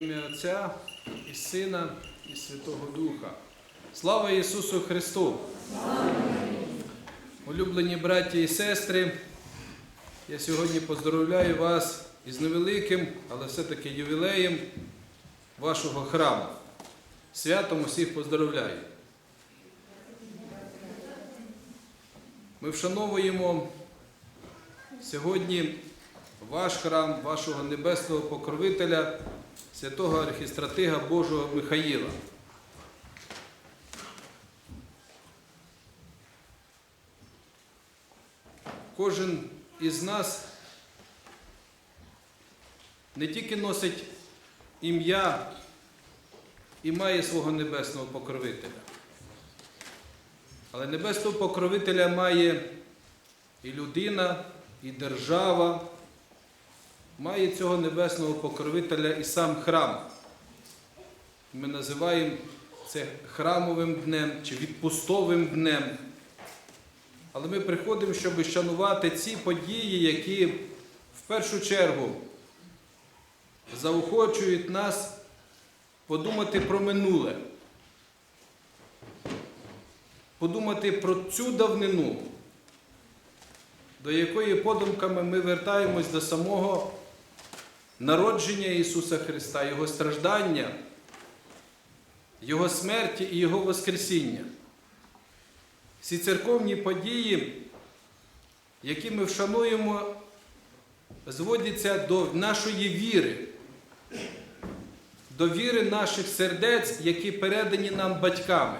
ім'я Отця і Сина і Святого Духа. Слава Ісусу Христу! Улюблені браті і сестри, я сьогодні поздоровляю вас із невеликим, але все-таки ювілеєм вашого храму. Святом усіх поздоровляю. Ми вшановуємо сьогодні ваш храм, вашого небесного покровителя, святого архістратига Божого Михаїла. Кожен із нас не тільки носить ім'я і має свого небесного покровителя, але небесного покровителя має і людина, і держава, має цього небесного покровителя і сам храм. Ми називаємо це храмовим днем чи відпустовим днем. Але ми приходимо, щоб шанувати ці події, які в першу чергу заохочують нас подумати про минуле, подумати про цю давнину, до якої подумками ми вертаємось до самого народження Ісуса Христа, Його страждання, Його смерті і Його Воскресіння. Всі церковні події, які ми вшануємо, зводяться до нашої віри, до віри наших сердець, які передані нам батьками.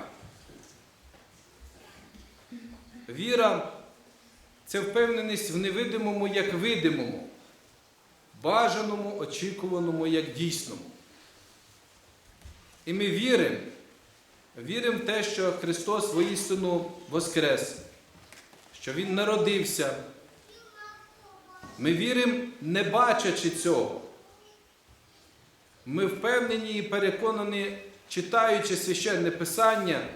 Віра це впевненість в невидимому як видимому, бажаному, очікуваному як дійсному. І ми віримо, віримо в те, що Христос воістину воскрес, що Він народився. Ми віримо, не бачачи цього. Ми впевнені і переконані, читаючи священне Писання,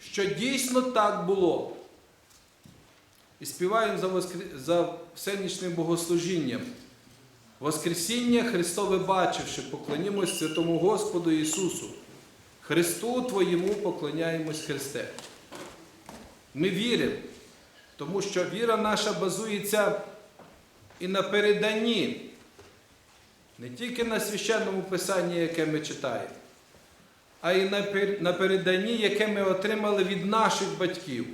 що дійсно так було. І співаємо за, воскр... за всенічним богослужінням. Воскресіння Христове бачивши, поклонімось святому Господу Ісусу. Христу Твоєму поклоняємось Христе. Ми віримо, тому що віра наша базується і на переданні, не тільки на священному писанні, яке ми читаємо, а й на переданні, яке ми отримали від наших батьків.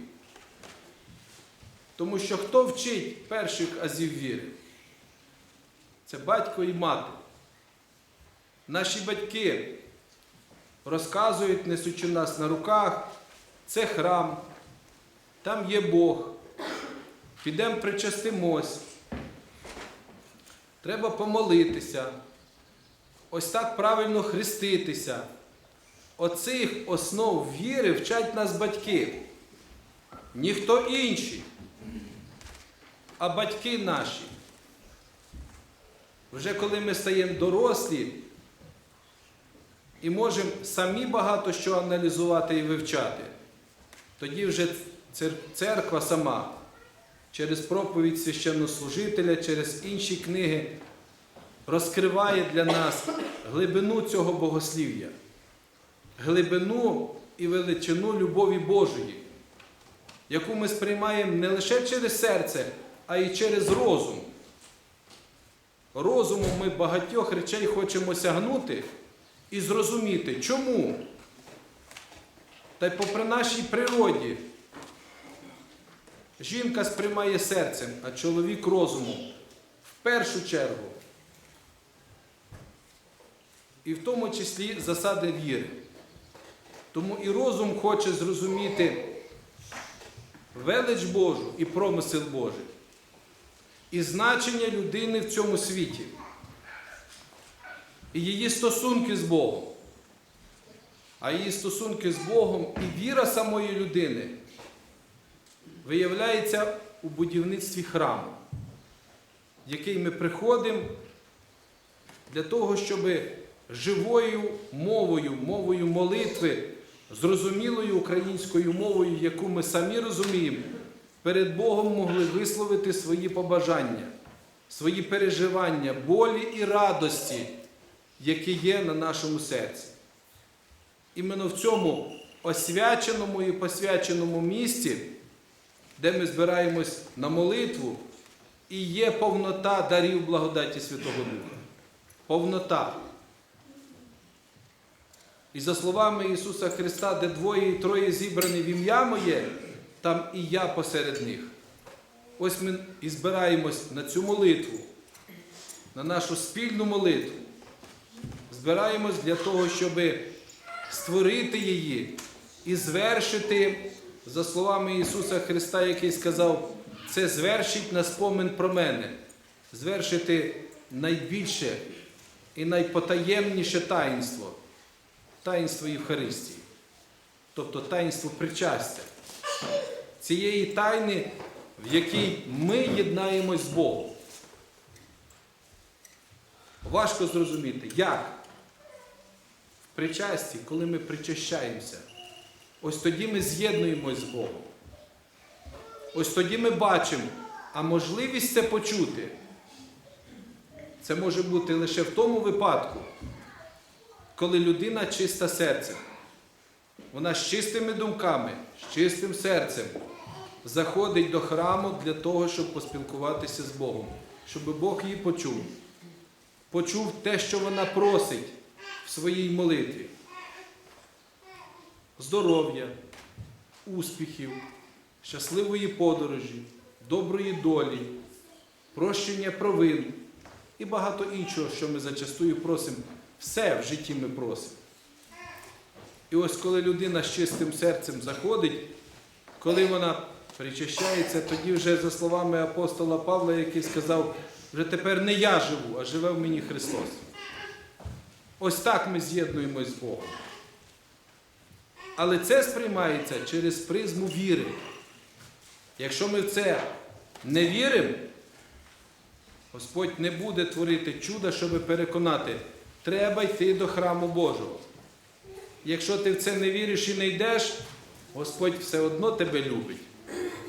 Тому що хто вчить перших азів віри? Це батько і мати. Наші батьки розказують, несучи нас на руках, це храм, там є Бог. Підемо причастимось. Треба помолитися. Ось так правильно хреститися. Оцих основ віри вчать нас батьки. Ніхто інший, а батьки наші. Вже коли ми стаємо дорослі і можемо самі багато що аналізувати і вивчати, тоді вже церква сама через проповідь священнослужителя, через інші книги розкриває для нас глибину цього богослів'я, глибину і величину любові Божої, яку ми сприймаємо не лише через серце, а й через розум. Розумом ми багатьох речей хочемо сягнути і зрозуміти, чому. Та й попри нашій природі, жінка сприймає серцем, а чоловік розумом. В першу чергу. І в тому числі засади віри. Тому і розум хоче зрозуміти велич Божу і промисел Божий і значення людини в цьому світі, і її стосунки з Богом. А її стосунки з Богом і віра самої людини виявляється у будівництві храму, в який ми приходимо для того, щоб живою мовою, мовою молитви, зрозумілою українською мовою, яку ми самі розуміємо, перед Богом могли висловити свої побажання. свої переживання, болі і радості, які є на нашому серці. Іменно в цьому освяченому і посвяченому місці, де ми збираємось на молитву, і є повнота дарів благодаті Святого Духа. Повнота. І за словами Ісуса Христа, де двоє і троє зібрані в ім'я моє, там і я посеред них. Ось ми і збираємось на цю молитву, на нашу спільну молитву. Збираємось для того, щоб створити її і звершити, за словами Ісуса Христа, який сказав, це звершить на спомин про мене, звершити найбільше і найпотаємніше таїнство таїнство Євхаристії, тобто таїнство причастя, цієї тайни, в якій ми єднаємось з Богом. Важко зрозуміти, як в причасті, коли ми причащаємося, ось тоді ми з'єднуємось з Богом. Ось тоді ми бачимо, а можливість це почути. Це може бути лише в тому випадку, коли людина чиста серцем. Вона з чистими думками, з чистим серцем заходить до храму для того, щоб поспілкуватися з Богом, щоб Бог її почув. Почув те, що вона просить в своїй молитві. Здоров'я, успіхів, щасливої подорожі, доброї долі, прощення провин і багато іншого, що ми зачастую просимо. Все в житті ми просимо. І ось коли людина з чистим серцем заходить, коли вона причащається, тоді вже за словами апостола Павла, який сказав, вже тепер не я живу, а живе в мені Христос. Ось так ми з'єднуємось з Богом. Але це сприймається через призму віри. Якщо ми в це не віримо, Господь не буде творити чуда, щоб переконати, треба йти до храму Божого. Якщо ти в це не віриш і не йдеш, Господь все одно тебе любить.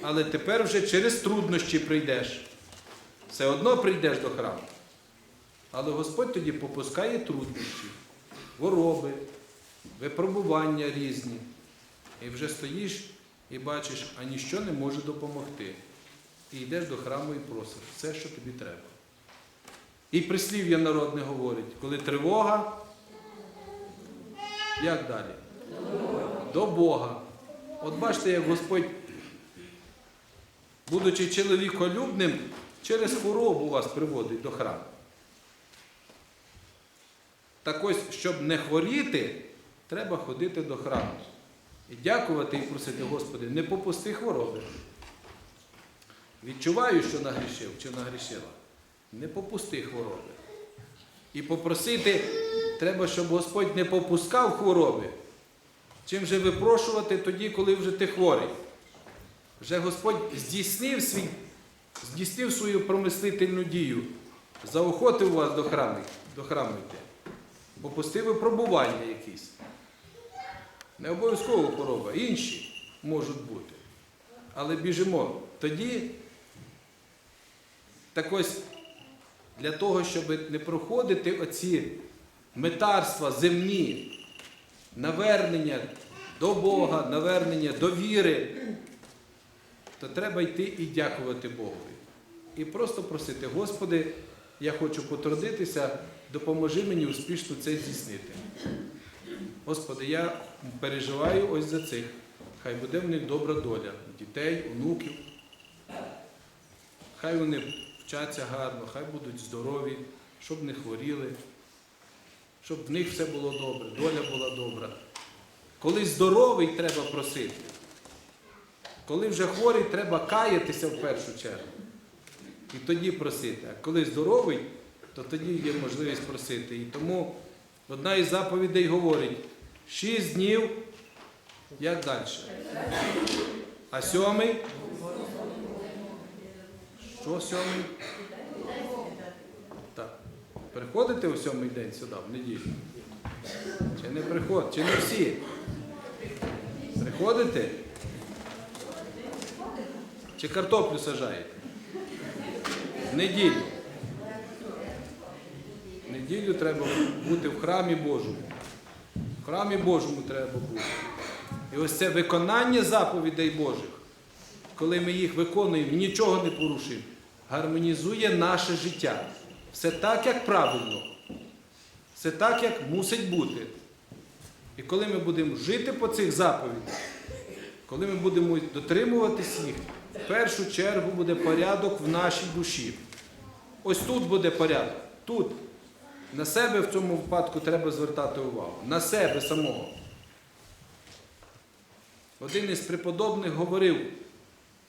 Але тепер вже через труднощі прийдеш. Все одно прийдеш до храму. Але Господь тоді попускає труднощі, хвороби, випробування різні. І вже стоїш і бачиш, а ніщо не може допомогти. І йдеш до храму і просиш все, що тобі треба. І прислів'я народне говорить, коли тривога, як далі? До Бога. От бачите, як Господь, будучи чоловіколюбним, через хворобу вас приводить до храму. Так ось, щоб не хворіти, треба ходити до храму. І дякувати і просити, Господи, не попусти хвороби. Відчуваю, що нагрішив чи нагрішила. Не попусти хвороби. І попросити треба, щоб Господь не попускав хвороби. Чим же випрошувати тоді, коли вже ти хворий? Вже Господь здійснив, свій, здійснив свою промислительну дію, заохотив вас до храму, до храму йти. Попустив випробування якісь. Не обов'язково хвороба, інші можуть бути. Але біжимо. Тоді так ось для того, щоб не проходити оці метарства земні, навернення до Бога, навернення до віри, то треба йти і дякувати Богові. І просто просити, Господи, я хочу потрудитися, допоможи мені успішно це здійснити. Господи, я переживаю ось за цих. Хай буде в них добра доля, дітей, онуків. Хай вони вчаться гарно, хай будуть здорові, щоб не хворіли, щоб в них все було добре, доля була добра. Коли здоровий, треба просити. Коли вже хворий, треба каятися в першу чергу. І тоді просити. А коли здоровий, то тоді є можливість просити. І тому одна із заповідей говорить, шість днів, як далі? А сьомий? Що сьомий? Так. Приходите у сьомий день сюди, в неділю? Чи не приходите? Чи не всі? Приходите? Чи картоплю сажаєте? В неділю. В неділю треба бути в храмі Божому. В храмі Божому треба бути. І ось це виконання заповідей Божих, коли ми їх виконуємо, нічого не порушуємо, гармонізує наше життя. Все так, як правильно. Все так, як мусить бути. І коли ми будемо жити по цих заповідях, коли ми будемо дотримуватись їх, в першу чергу буде порядок в нашій душі. Ось тут буде порядок. Тут. На себе в цьому випадку треба звертати увагу. На себе самого. Один із преподобних говорив: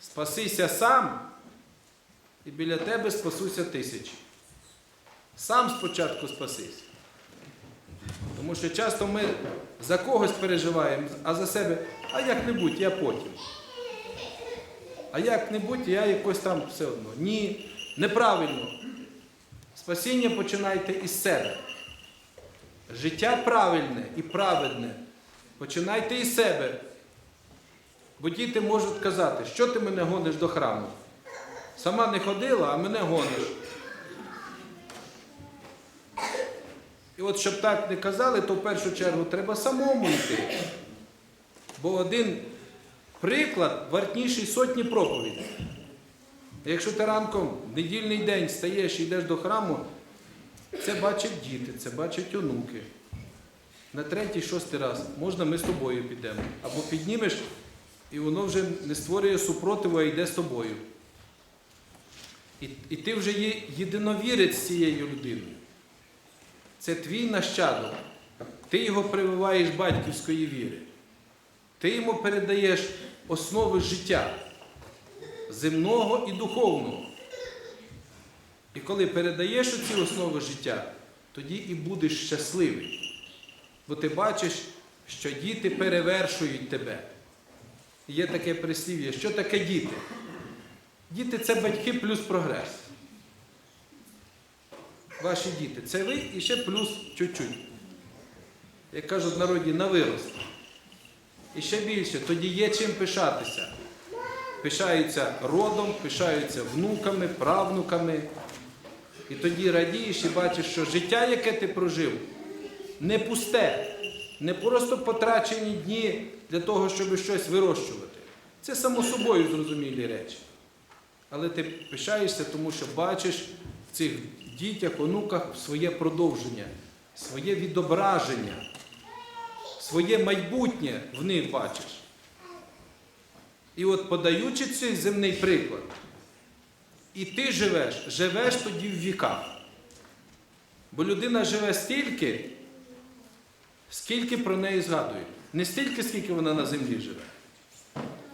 спасися сам, і біля тебе спасуся тисячі. Сам спочатку спасись. Тому що часто ми за когось переживаємо, а за себе, а як-небудь, я потім. А як-небудь, я якось там все одно. Ні, неправильно. Спасіння починайте із себе. Життя правильне і праведне. Починайте із себе. Бо діти можуть казати, що ти мене гониш до храму. Сама не ходила, а мене гониш. І от щоб так не казали, то в першу чергу треба самому йти. Бо один приклад вартніший сотні проповідей. Якщо ти ранком недільний день стаєш і йдеш до храму, це бачать діти, це бачать онуки. На третій, шостий раз можна ми з тобою підемо. Або піднімеш, і воно вже не створює супротиву, а йде з тобою. І, і ти вже є єдиновірець цією людиною. Це твій нащадок. Ти його прививаєш батьківської віри. Ти йому передаєш основи життя земного і духовного. І коли передаєш ці основи життя, тоді і будеш щасливий. Бо ти бачиш, що діти перевершують тебе. Є таке прислів'я, що таке діти? Діти це батьки плюс прогрес. Ваші діти це ви і ще плюс чуть-чуть. Як кажуть в народі, на вирост. І ще більше, тоді є чим пишатися. Пишаються родом, пишаються внуками, правнуками. І тоді радієш і бачиш, що життя, яке ти прожив, не пусте, не просто потрачені дні для того, щоб щось вирощувати. Це само собою зрозумілі речі. Але ти пишаєшся, тому що бачиш в цих дітях, онуках своє продовження, своє відображення, своє майбутнє в них бачиш. І от подаючи цей земний приклад, і ти живеш, живеш тоді в віках. Бо людина живе стільки, скільки про неї згадують. Не стільки, скільки вона на землі живе.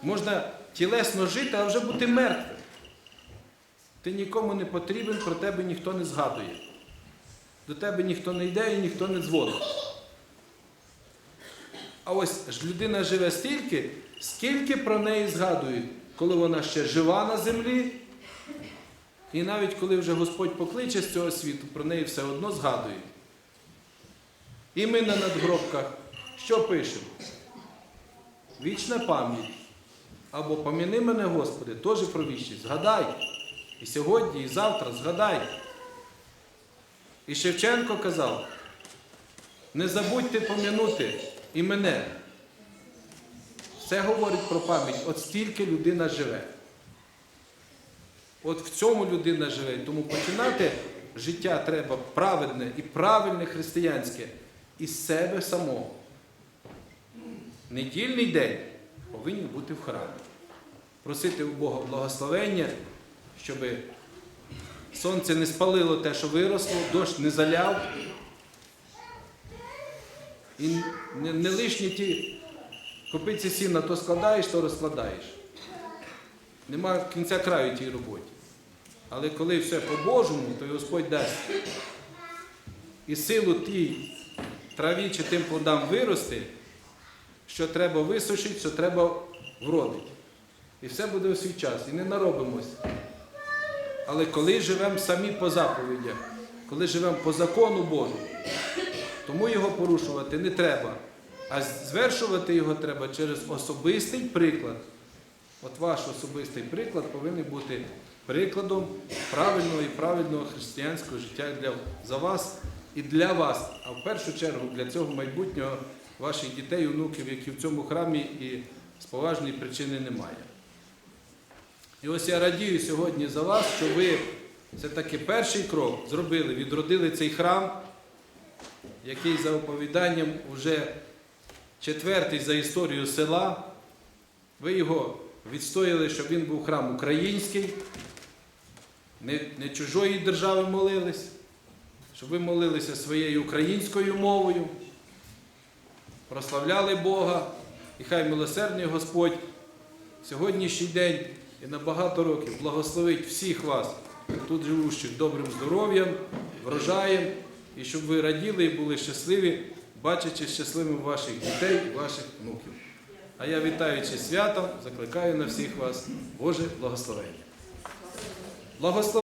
Можна тілесно жити, а вже бути мертвим. Ти нікому не потрібен, про тебе ніхто не згадує. До тебе ніхто не йде і ніхто не дзвонить. А ось людина живе стільки, скільки про неї згадують, коли вона ще жива на землі. І навіть коли вже Господь покличе з цього світу, про неї все одно згадують. І ми на надгробках що пишемо? Вічна пам'ять. Або поміни мене, Господи, теж про вічність. Згадай. І сьогодні, і завтра згадай. І Шевченко казав, не забудьте пом'янути і мене. Все говорить про пам'ять. От стільки людина живе. От в цьому людина живе. Тому починати життя треба праведне і правильне християнське із себе самого. Недільний день повинен бути в храмі. Просити у Бога благословення, щоб сонце не спалило те, що виросло, дощ не заляв. І не, лишні ті копиці сіна то складаєш, то розкладаєш. Нема кінця краю тій роботі. Але коли все по-божому, то й Господь дасть і силу тій траві чи тим плодам вирости, що треба висушити, що треба вродити. І все буде у свій час. І не наробимось. Але коли живемо самі по заповідях, коли живемо по закону Божому, тому його порушувати не треба. А звершувати його треба через особистий приклад. От ваш особистий приклад повинен бути прикладом правильного і правильного християнського життя для за вас і для вас, а в першу чергу для цього майбутнього ваших дітей, онуків, які в цьому храмі і з поважної причини немає. І ось я радію сьогодні за вас, що ви все-таки перший крок зробили, відродили цей храм, який за оповіданням вже четвертий за історію села. Ви його відстояли, щоб він був храм український, не, не чужої держави молились, щоб ви молилися своєю українською мовою, прославляли Бога, і хай милосердний Господь сьогоднішній день і на багато років благословить всіх вас, тут живущих, добрим здоров'ям, врожаєм, і щоб ви раділи і були щасливі, бачачи щасливими ваших дітей ваших внуків. А я вітаючи свято, закликаю на всіх вас Боже благословення. Благослов...